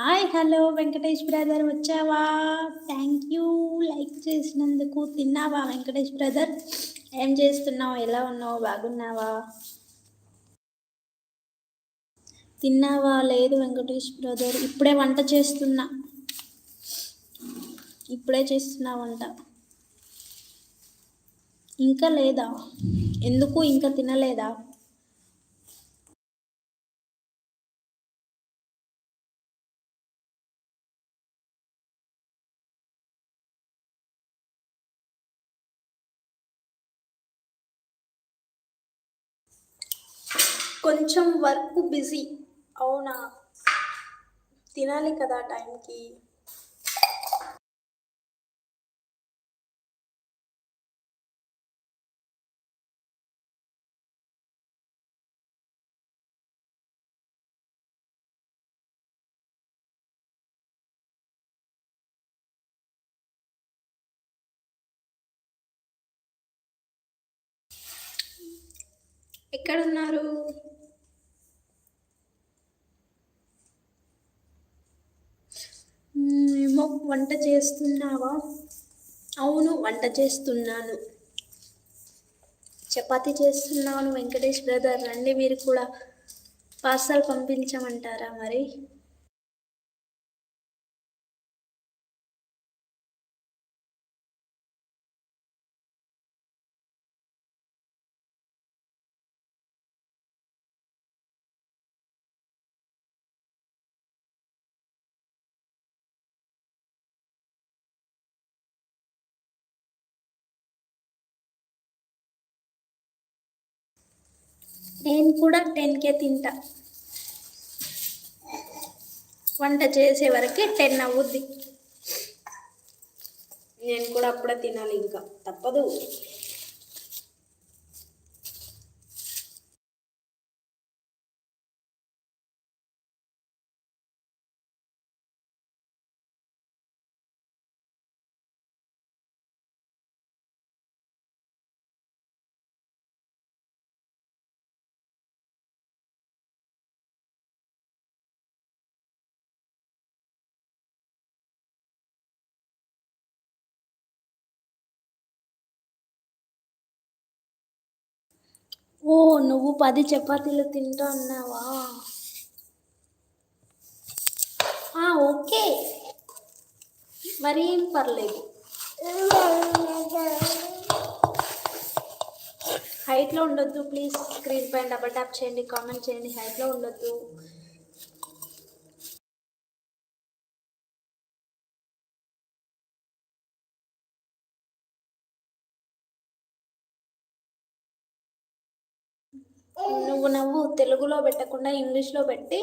Hi hello Venkatesh brother వచ్చావా? Thank you. Like చేసినందుకు తిన్నావా వెంకటేష్ బ్రదర్? ఏం చేస్తున్నావు? ఎలా ఉన్నావు? బాగున్నావా? తిన్నావా? లేదు వెంకటేష్ బ్రదర్. ఇప్పుడే వంట చేస్తున్నా. ఇప్పుడే చేస్తున్నా వంట. ఇంకా లేదా? ఎందుకు ఇంకా తినలేదా? కొంచెం వర్క్ బిజీ. అవునా? తినాలి కదా టైంకి. ఎక్కడున్నారు? ఏమో వంట చేస్తున్నావా? అవును వంట చేస్తున్నాను. చపాతి చేస్తున్నాను వెంకటేష్ బ్రదర్. రండి మీరు కూడా. పార్సల్ పంపించమంటారా మరి? నేను కూడా టెన్కే తింటా. వంట చేసే వరకే టెన్ అవుద్ది. నేను కూడా అప్పుడే తినాలి ఇంకా. తప్పదు. ఓ నువ్వు పది చపాతీలు తింటా అన్నావా? ఓకే. మరి ఏం పర్లేదు. హైట్లో ఉండొద్దు ప్లీజ్ స్క్రీన్ పైన డబల్ ట్యాప్ చేయండి కామెంట్ చేయండి. హైట్లో ఉండొద్దు. నువ్వు నవ్వు తెలుగులో పెట్టకుండా ఇంగ్లీష్లో పెట్టి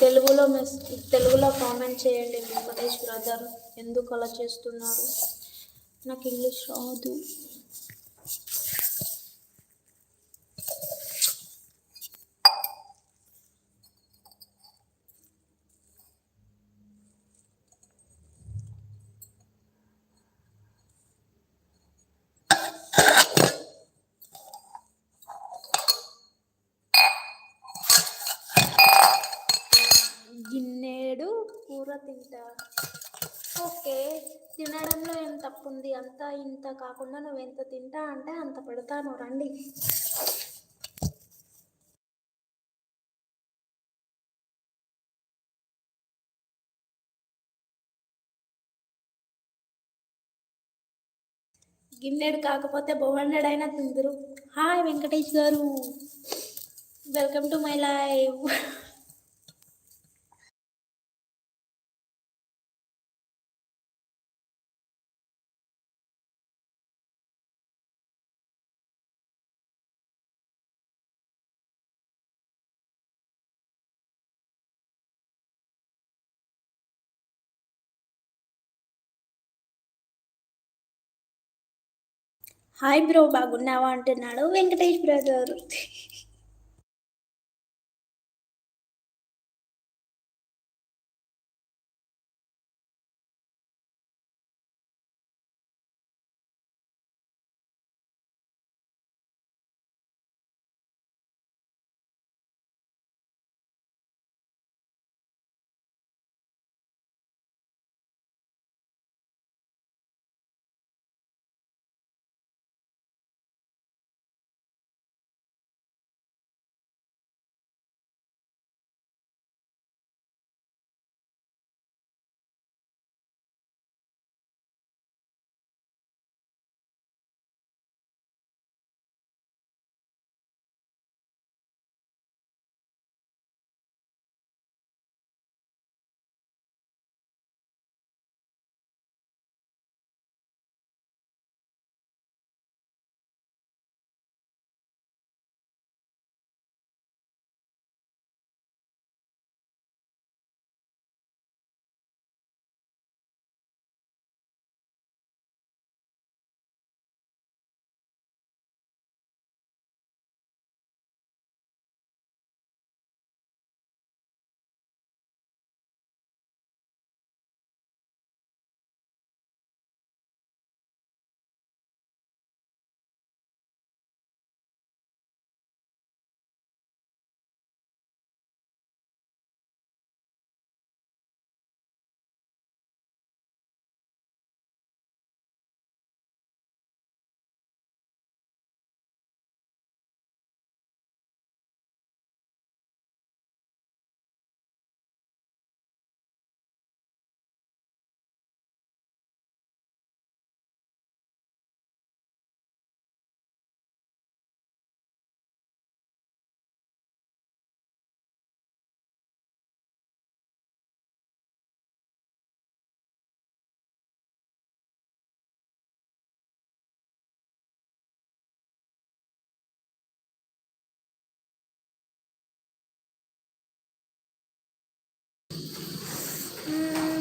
తెలుగులో మెస్ తెలుగులో కామెంట్ చేయండి వెంకటేష్ బ్రదర్ ఎందుకు అలా చేస్తున్నారు? నాకు ఇంగ్లీష్ రాదు గిన్నెడు కూడా తింటా. ఓకే తినడంలో ఏం తప్పు ఉంది అంత ఇంత కాకుండా నువ్వు ఎంత తింటా అంటే అంత పెడతాను. రండి. గిన్నెడు కాకపోతే బోహండెడ్ అయినా తిందరు. Hi Venkatesh garu. Welcome to my live. Hi bro బాగున్నావా అంటున్నాడు వెంకటేష్ బ్రదర్.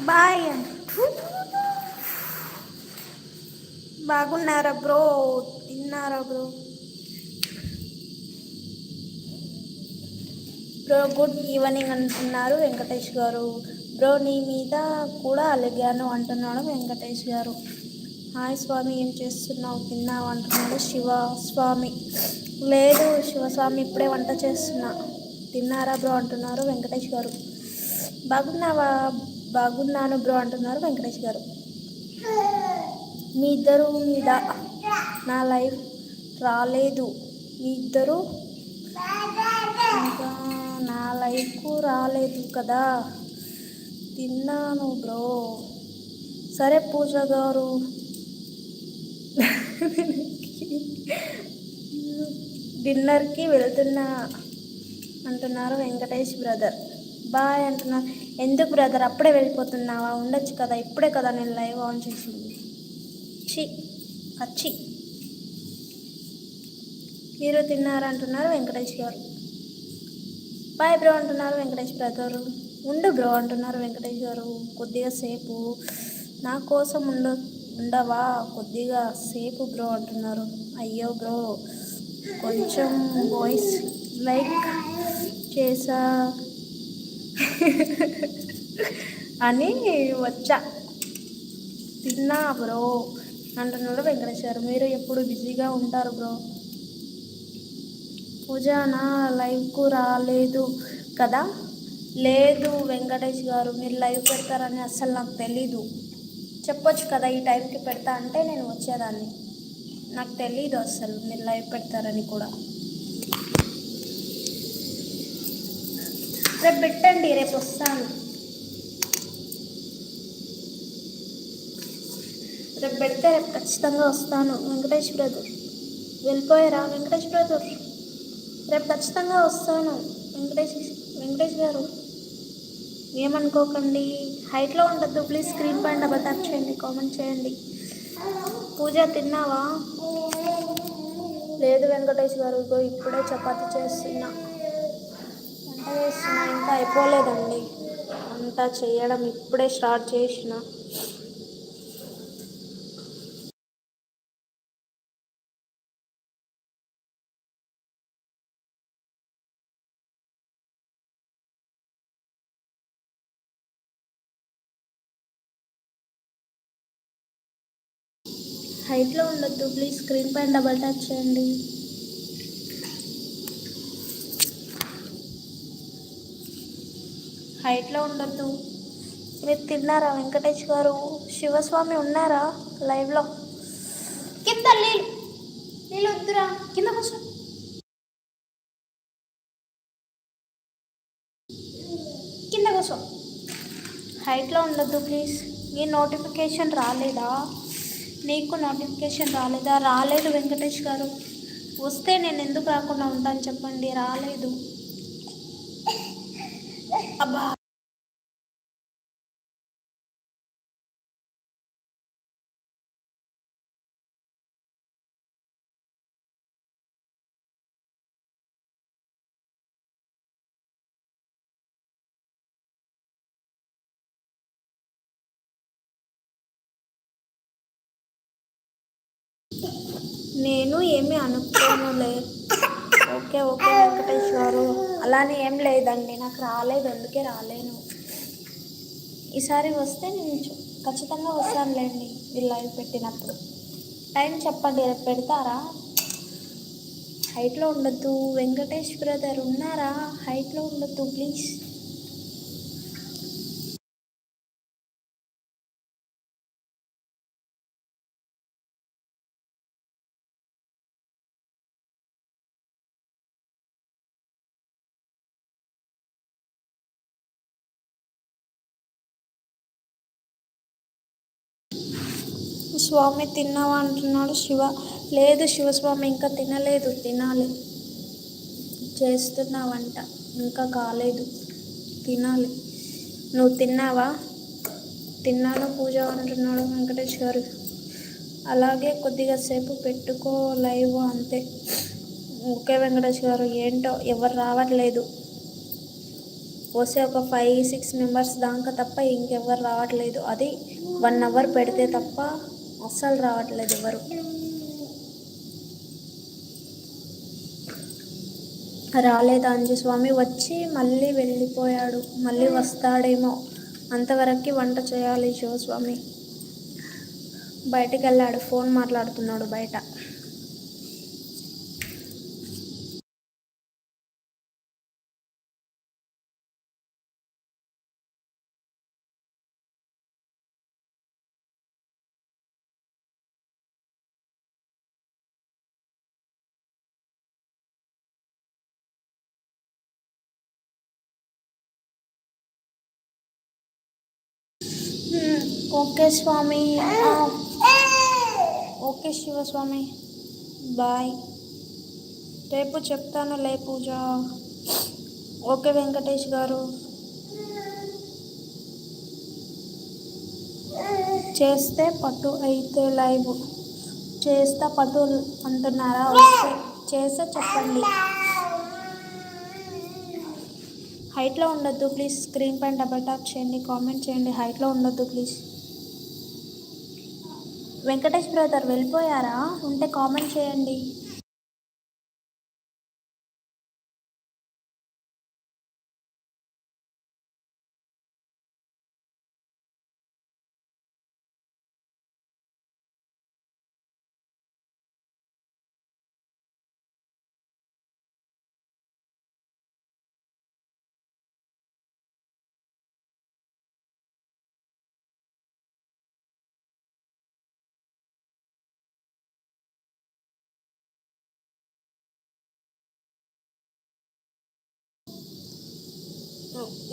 బాయ్ బాగున్నారా బ్రో? తిన్నారా బ్రో? బ్రో గుడ్ ఈవినింగ్ అంటున్నారు వెంకటేష్ గారు. బ్రో నీ మీద కూడా అలిగాను అంటున్నాడు వెంకటేష్ గారు. హాయ్ స్వామి ఏం చేస్తున్నావు? తిన్నావు అంటున్నాడు శివ స్వామి. లేదు శివస్వామి ఇప్పుడే వంట చేస్తున్నా. తిన్నారా బ్రో అంటున్నారు వెంకటేష్ గారు. బాగున్నావా? బాగున్నాను బ్రో అంటున్నారు వెంకటేష్ గారు. మీ ఇద్దరు మీద నా లైఫ్ రాలేదు. మీ ఇద్దరు ఇంకా నా లైఫ్ రాలేదు కదా. తిన్నాను బ్రో. సరే పూజ గారు. డిన్నర్కి వెళ్తున్నా అంటున్నారు వెంకటేష్ బ్రదర్. బాయ్ అంటున్నారు ఎందుకు బ్రదర్ అప్పుడే వెళ్ళిపోతున్నావా? ఉండొచ్చు కదా? ఇప్పుడే కదా నేను లైవ్ ఆన్ చేసింది. చి అచ్చి. మీరు తిన్నారా? అంటున్నారు వెంకటేష్ గారు. బాయ్ బ్రో అంటున్నారు వెంకటేష్ బ్రదర్ ఉండు బ్రో అంటున్నారు వెంకటేష్ గారు. కొద్దిగా సేపు నా కోసం ఉండ ఉండవా? కొద్దిగా సేపు బ్రో అంటున్నారు. అయ్యో బ్రో కొంచెం వాయిస్ లైక్ చేసా అని వచ్చా. తిన్నా బ్రో. అంటున్నాడు వెంకటేష్ మీరు ఎప్పుడు బిజీగా ఉంటారు బ్రో? పూజానా లైవ్కు రాలేదు కదా? లేదు వెంకటేష్ గారు మీరు లైవ్ పెడతారని అస్సలు నాకు తెలీదు. చెప్పొచ్చు కదా ఈ టైంకి పెడతా అంటే నేను వచ్చేదాన్ని. నాకు తెలీదు అస్సలు మీరు లైవ్ పెడతారని కూడా. రేపు పెట్టండి రేపు వస్తాను. రేపు పెడితే రేపు ఖచ్చితంగా వస్తాను వెంకటేష్ బ్రదర్. వెళ్ళిపోయారా వెంకటేష్ బ్రదర్? రేపు ఖచ్చితంగా వస్తాను వెంకటేష్ వెంకటేష్ గారు. ఏమనుకోకండి హైట్లో ఉండద్దు ప్లీజ్ స్క్రీన్ పైన డబల్ ట్యాప్ చేయండి కామెంట్ చేయండి. పూజ తిన్నావా? లేదు. వెంకటేష్ గారు ఇప్పుడే చపాతి చేస్తున్నా. అంత ఇంకా అయిపోలేదండి. అంతా చేయడం ఇప్పుడే స్టార్ట్ చేసిన. హైట్లో ఉండొద్దు. ప్లీజ్ స్క్రీన్ పైన డబల్ టచ్ చేయండి. హైట్లో ఉండొద్దు. మీరు తిన్నారా వెంకటేష్ గారు? శివస్వామి ఉన్నారా లైవ్లో? కింద నీళ్ళు. నీళ్ళు వద్దురా. కింద కూర్చో. కింద కూర్చో. హైట్లో ఉండొద్దు ప్లీజ్. ఈ నోటిఫికేషన్ రాలేదా? నీకు నోటిఫికేషన్ రాలేదా? రాలేదు వెంకటేష్ గారు. వస్తే నేను ఎందుకు రాకుండా ఉంటాను చెప్పండి. రాలేదు. అబ్బా. నేను ఏమీ అనుకోనులే ఓకే ఓకే వెంకటేశ్వరు అలానే ఏం లేదండి నాకు రాలేదు అందుకే రాలేను. ఈసారి వస్తే నేను ఖచ్చితంగా వస్తానులేండి మీరు లైవ్ పెట్టినప్పుడు. టైం చెప్పండి రేపు పెడతారా? హైట్లో ఉండొద్దు. వెంకటేష్ బ్రదర్ ఉన్నారా? హైట్లో ఉండొద్దు ప్లీజ్. స్వామి తిన్నావా అంటున్నాడు శివ. లేదు శివస్వామి ఇంకా తినలేదు తినాలి. చేస్తున్నా వంట ఇంకా కాలేదు తినాలి. నువ్వు తిన్నావా? తిన్నాను పూజ అంటున్నాడు వెంకటేష్ గారు అలాగే కొద్దిగా సేపు పెట్టుకో లైవ్ అంతే. ఓకే వెంకటేష్ గారు ఏంటో ఎవరు రావట్లేదు. వస్తే ఒక ఫైవ్ సిక్స్ మెంబర్స్ దాకా తప్ప ఇంకెవ్వరు రావట్లేదు. అది వన్ అవర్ పెడితే తప్ప అస్సలు రావట్లేదు ఎవరు. రాలేదు అంజస్వామి? వచ్చి మళ్ళీ వెళ్ళిపోయాడు. మళ్ళీ వస్తాడేమో. అంతవరకు వంట చేయాలి శివస్వామి బయటికి వెళ్ళాడు ఫోన్ మాట్లాడుతున్నాడు బయట. Okay Swami. Okay Shivaswami. Bye. రేపు చెప్తాను లే పూజ. ఓకే వెంకటేష్ గారు. చేస్తే పట్టు అయితే లైవ్. చేస్తా పట్టు అంటున్నారా? ఓకే. చేస్తే చెప్పండి. హైట్లో ఉండొద్దు ప్లీజ్. స్క్రీన్ పైన డబల్ ట్యాప్ చేయండి కామెంట్ చేయండి. హైట్లో ఉండొద్దు ప్లీజ్. వెంకటేష్ బ్రదర్ వెళ్ళిపోయారా? ఉంటే కామెంట్ చేయండి.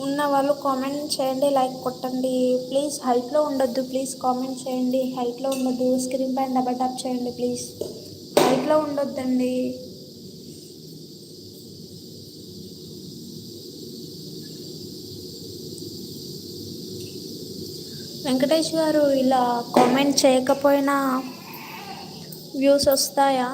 ఉన్న వాళ్ళు కామెంట్ చేయండి లైక్ కొట్టండి. ప్లీజ్ హైట్లో ఉండొద్దు ప్లీజ్ కామెంట్ చేయండి. హైట్లో ఉండొద్దు స్క్రీన్ పైన డబల్ ట్యాప్ చేయండి ప్లీజ్ హైట్లో ఉండొద్దండి. వెంకటేష్ గారు ఇలా కామెంట్ చేయకపోయినా వ్యూస్ వస్తాయా?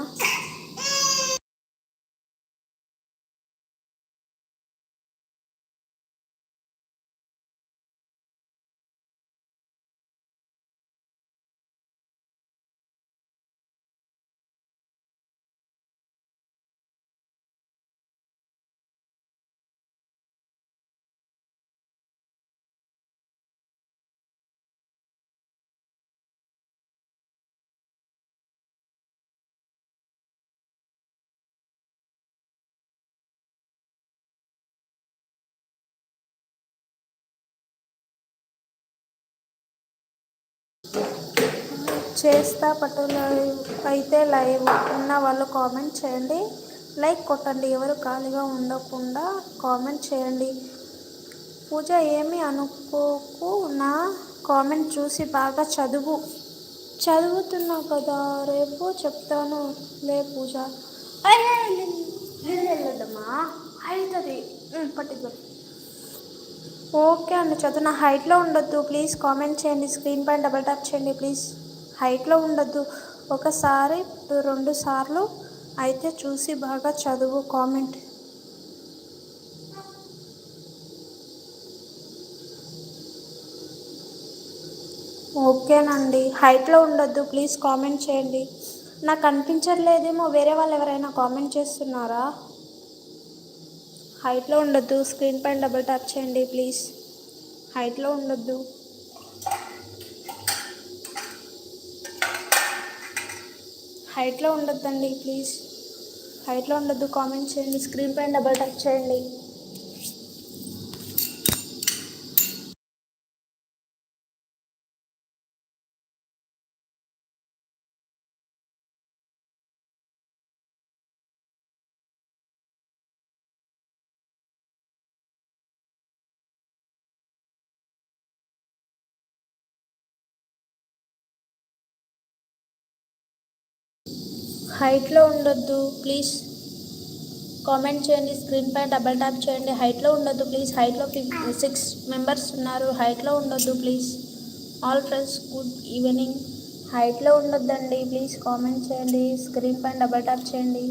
చేస్తా పట్టు అయితే లైవ్ ఉన్న వాళ్ళు కామెంట్ చేయండి. లైక్ కొట్టండి. ఎవరు ఖాళీగా ఉండకుండా కామెంట్ చేయండి. పూజ ఏమీ అనుకోకు. నా కామెంట్ చూసి బాగా చదువు చదువుతున్నా కదా. రేపు చెప్తాను. లే పూజ. వెళ్ళదమ్మా అవుతుంది పట్టిద్దాం ఓకే అండి. చదువు నా హైట్లో ఉండొద్దు. ప్లీజ్ కామెంట్ చేయండి. స్క్రీన్ పైన డబల్ ట్యాప్ చేయండి ప్లీజ్. హైట్లో ఉండద్దు. ఒకసారి రెండు సార్లు అయితే చూసి బాగా చదువు కామెంట్. ఓకేనండి. హైట్లో ఉండొద్దు. ప్లీజ్ కామెంట్ చేయండి. నాకు అనిపించట్లేదేమో. వేరే వాళ్ళు ఎవరైనా కామెంట్ చేస్తున్నారా? హైట్లో ఉండొద్దు. స్క్రీన్ పైన డబుల్ ట్యాప్ చేయండి ప్లీజ్. హైట్లో ఉండొద్దు. హైట్లో ఉండొద్దండి ప్లీజ్. హైట్లో ఉండొద్దు కామెంట్ చేయండి స్క్రీన్ పైన డబల్ టచ్ చేయండి. హైట్లో ఉండొద్దు ప్లీజ్. కామెంట్ చేయండి స్క్రీన్ పై డబల్ ట్యాప్ చేయండి. హైట్లో ఉండొద్దు ప్లీజ్. హైట్లో సిక్స్ మెంబర్స్ ఉన్నారు. హైట్లో ఉండొద్దు please. All friends good evening. హైట్లో ఉండొద్దండి ప్లీజ్. కామెంట్ చేయండి స్క్రీన్ పైన డబల్ ట్యాప్ చేయండి.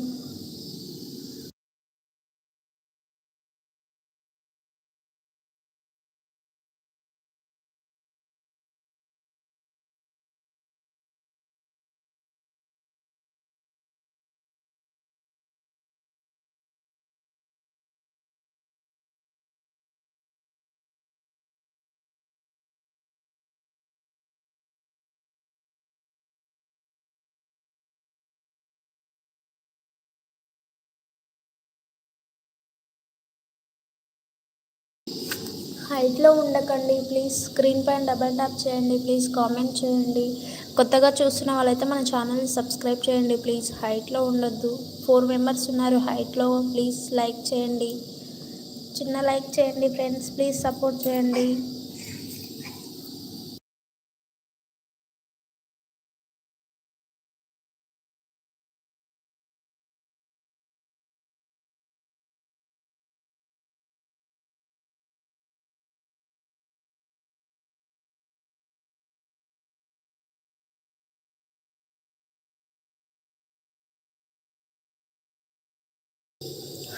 హైట్లో ఉండకండి. ప్లీజ్ స్క్రీన్ పైన డబల్ ట్యాప్ చేయండి. ప్లీజ్ కామెంట్ చేయండి. కొత్తగా చూస్తున్న వాళ్ళైతే మన ఛానల్ని సబ్స్క్రైబ్ చేయండి. ప్లీజ్ హైట్లో ఉండొద్దు. ఫోర్ మెంబర్స్ ఉన్నారు. హైట్లో ప్లీజ్ లైక్ చేయండి. చిన్న లైక్ చేయండి ఫ్రెండ్స్. ప్లీజ్ సపోర్ట్ చేయండి.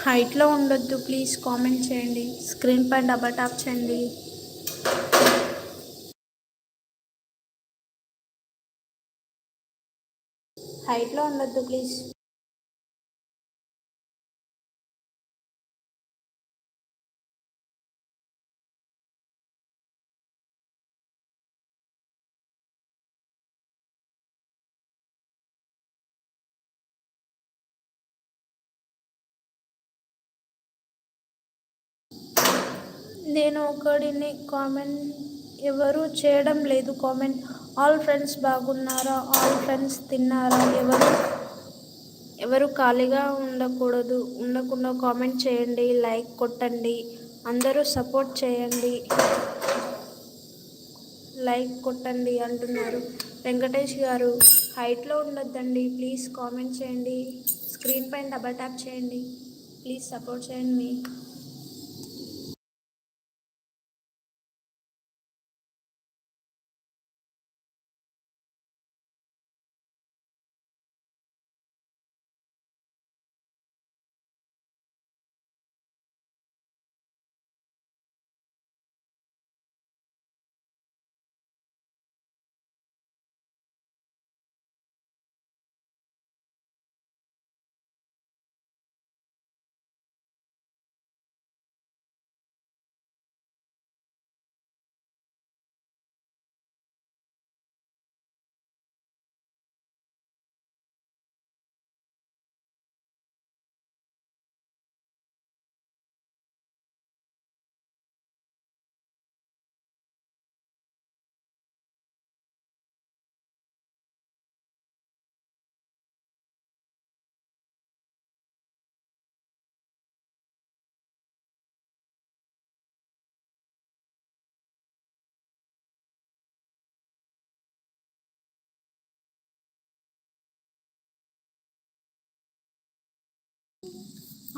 హైట్లో ఉండొద్దు ప్లీజ్ కామెంట్ చేయండి. స్క్రీన్ పైన డబల్ ట్యాప్ చేయండి. హైట్లో ఉండొద్దు ప్లీజ్. నేను ఒకడిని కామెంట్ ఎవరు చేయడం లేదు. కామెంట్ ఆల్ ఫ్రెండ్స్ బాగున్నారా? ఆల్ ఫ్రెండ్స్ తిన్నారా? ఎవరు ఎవరు ఖాళీగా ఉండకూడదు ఉండకుండా కామెంట్ చేయండి లైక్ కొట్టండి అందరూ సపోర్ట్ చేయండి లైక్ కొట్టండి అంటున్నారు. వెంకటేష్ గారు హైట్లో ఉండొద్దండి ప్లీజ్ కామెంట్ చేయండి స్క్రీన్ పైన డబల్ ట్యాప్ చేయండి ప్లీజ్ సపోర్ట్ చేయండి మీ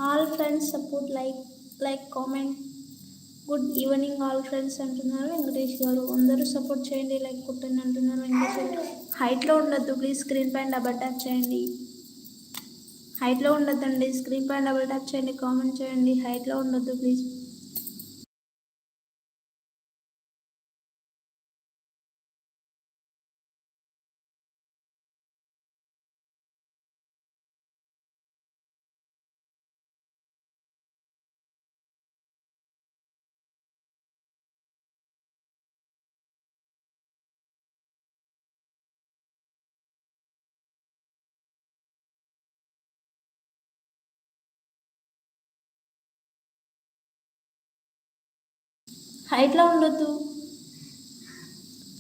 all friends support like like comment good evening all friends అంటున్నారు. వెంకటేష్ గారు అందరూ సపోర్ట్ చేయండి లైక్ కొట్టండి అంటున్నారు వెంకటేష్ గారు. హైట్లో ఉండొద్దు ప్లీజ్ స్క్రీన్ పైన డబల్ ట్యాప్ చేయండి. హైట్లో ఉండొద్దండి స్క్రీన్ పైన డబల్ ట్యాప్ చేయండి కామెంట్ చేయండి. హైట్లో ఉండొద్దు ప్లీజ్ హైట్లో ఉండొద్దు.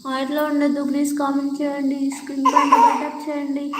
హైట్లో ఉండొద్దు. ప్లీజ్ కామెంట్ చేయండి. స్క్రీన్ పైన చేయండి.